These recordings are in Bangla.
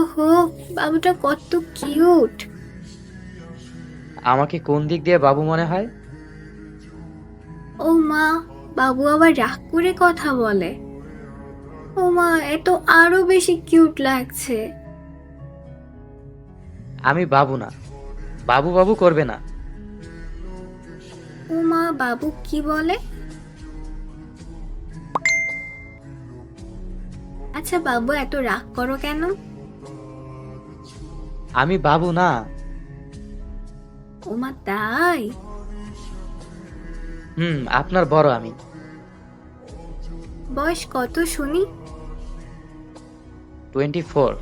ওহো বাবুটা কত কিউট। আমাকে কোন দিক দিয়ে বাবু মনে হয়? ও মা বাবু আবার রাগ করে কথা বলে। ও মা এ তো আরও বেশি কিউট লাগছে। আমি বাবু না বাবু বাবু করবে না। ও মা বাবু কি বলে? আচ্ছা বাবু এত রাগ করো কেন? আমি বাবু না। ও মা তাই? হুম আপনার বড় আমি। বয়স কত শুনি? Twenty four.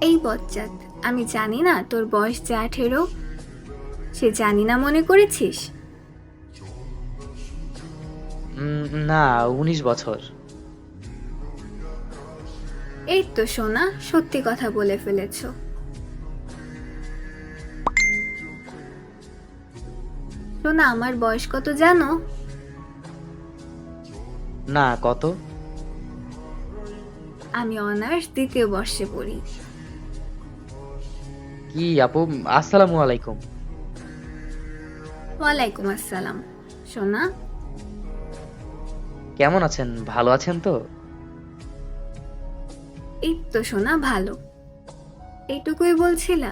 এই বচ্চাত আমি জানি না তোর বয়স যে আঠেরো। সে জানি না মনে করেছিস? না উনিশ বছর। এই তো সোনা সত্যি কথা বলে ফেলেছ। সোনা আমার বয়স কত জানো? না কত? আমি অনার্স দ্বিতীয় বর্ষে পড়ি। কি আপু আসসালামু আলাইকুম। ওয়ালাইকুম আসসালাম। সোনা? কেমন আছেন? ভালো আছেন তো? এই তো শোনা ভালো। এইটুকুই বলছিলা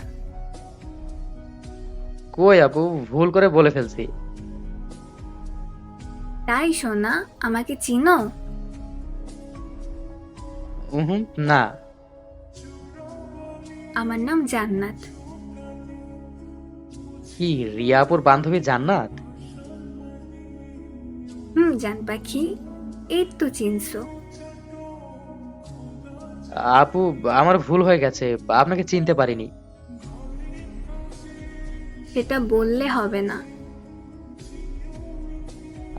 কই আপু? ভুল করে বলে ফেলছি। তাই সোনা আমাকে চিনো? উহুম, না। আমার নাম জান্নাত। কি রিয়া আপুর বান্ধবী জান্নাত? হুম জান পাখি এই তো চিনছো। আপু আমার ভুল হয়ে গেছে। আপনাকে চিনতে পারিনি। সেটা বললে হবে না।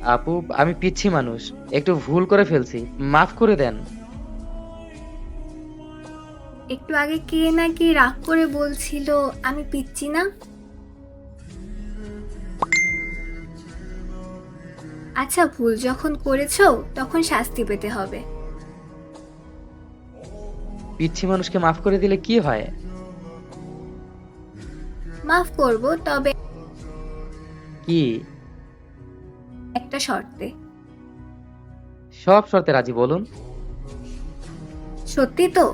আপু আমি পিচ্ছি মানুষ। একটু ভুল করে ফেলছি। মাফ করে দেন। একটু আগে কে নাকি রাগ করে বলছিল আমি পিচ্ছি না? আচ্ছা ভুল যখন করেছ তখন শাস্তি পেতে হবে। পিচ্ছি মানুষকে মাফ করে দিলে কি হয়? মাফ করব তবে কি? একটা শর্তে। সব শর্তে রাজি বলুন। সত্যি তো?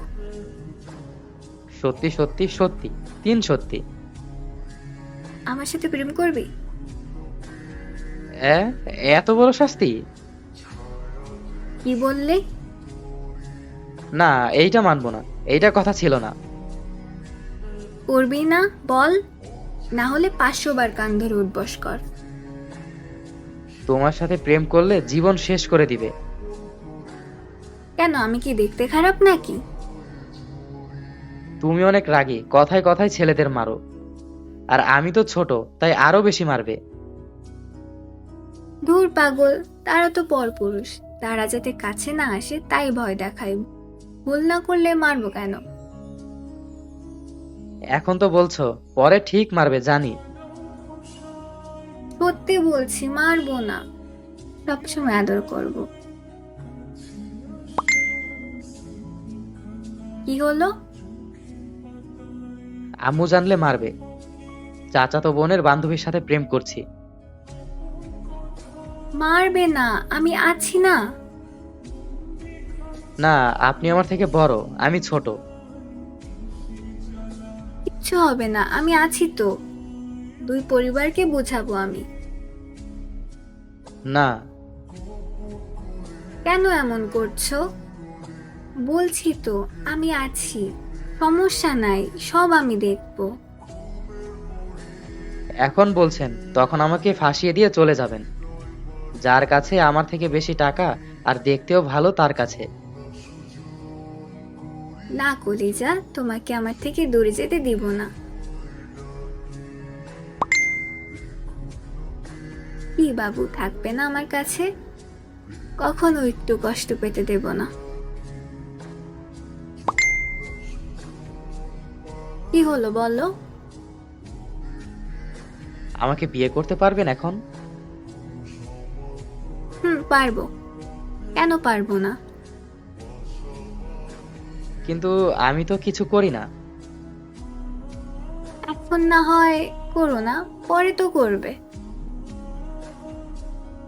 সত্যি সত্যি সত্যি তিন সত্যি। আমার সাথে প্রেম করবি? এ, এত বড় শাস্তি? কি বললে? না এইটা মানবো না। এইটা কথা ছিল না। করবি না বল। না হলে পাঁচশো বার কান ধরে উঠবস কর। তোমার সাথে প্রেম করলে জীবন শেষ করে দিবে। কেন আমি কি দেখতে খারাপ নাকি? তুমি অনেক রাগী কথায় কথায় ছেলেদের মারো। আর আমি তো ছোট তাই আরও বেশি মারবে। ধুর পাগল তারা তো পরপুরুষ। তারা যাতে কাছে না আসে তাই ভয় দেখায়। ভুল না করলে মারবো কেন? এখন তো বলছো পরে ঠিক মারবে জানি। সত্যি বলছি মারবো না। সবসময় আদর করব। কি হলো? আম্মু জানলে মারবে। চাচাতো বোনের বান্ধবীর সাথে প্রেম করছি। মারবে না আমি আছি না। না আপনি আমার থেকে বড় আমি ছোট। কিচ্ছু হবে না আমি আছি তো। দুই পরিবারকে বোঝাবো আমি। না। কেন এমন করছ? বলছি তো আমি আছি। সমস্যা নাই সব আমি দেখব। এখন বলছেন তখন আমাকে ফাঁসিয়ে দিয়ে চলে যাবেন। যার কাছে আমার থেকে বেশি টাকা আর দেখতেও ভালো তার কাছে। না কলিজা তোমাকে আমার থেকে দূরে যেতে দিব না। কি বাবু থাকবে না আমার কাছে? কখনো একটু কষ্ট পেতে দেব না। কি হলো বলো? আমাকে বিয়ে করতে পারবেন এখন? হুম পারব। কেন পারব না? কিন্তু আমি তো কিছু করি না। এখন না হয় করো না পরে তো করবে।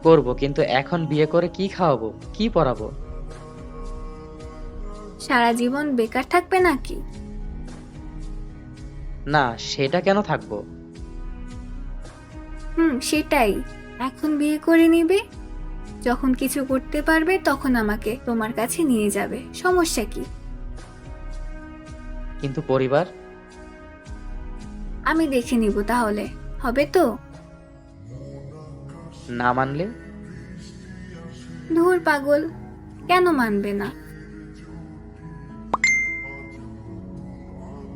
করব কিন্তু এখন বিয়ে করে কি খাওয়াবো কি পড়াবো? সারা জীবন বেকার থাকবে নাকি? না সেটা কেন থাকব? হুম সেটাই। এখন বিয়ে করে নিবে যখন কিছু করতে পারবে তখন আমাকে তোমার কাছে নিয়ে যাবে সমস্যা কি? কিন্তু পরিবার? আমি দেখে নিব তাহলে। হবে তো? না মানলে? ধুর পাগল কেন মানবে না?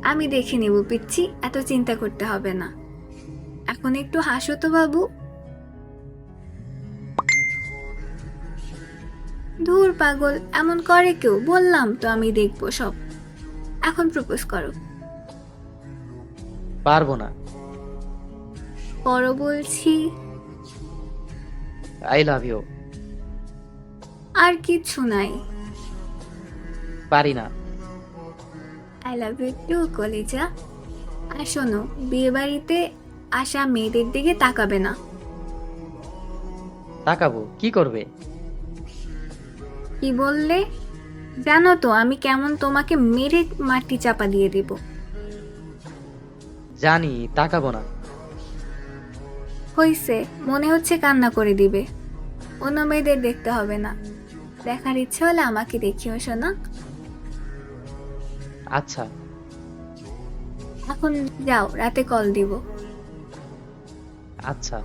আমি দেখে নেব পিচ্ছি এত চিন্তা করতে হবে না। এখন একটু হাসো তো বাবু। ধুর পাগল এমন করে কেউ? বললাম তো আমি দেখব সব। এখন প্রপোজ করো। পারব না। করো বলছি। আই লাভ ইউ আর কিচ্ছু নাই। পারি না। আই লাভ ইউ টু কলিজা। আর শোনো বিয়ে বাড়িতে আসা মেয়েদের দিকে তাকাবে না। তাকাবো কি করবে? কি বললে? জানো তো আমি কেমন তোমাকে মেরে মাটি চাপা দিয়ে দিব। জানি তাকাবো না। হইছে মনে হচ্ছে কান্না করে দিবে। অন্য মেয়েদের দেখতে হবে না। দেখার ইচ্ছে হলে আমাকে দেখিও শোনা আচ্ছা। এখন যাও রাতে কল দিব। আচ্ছা।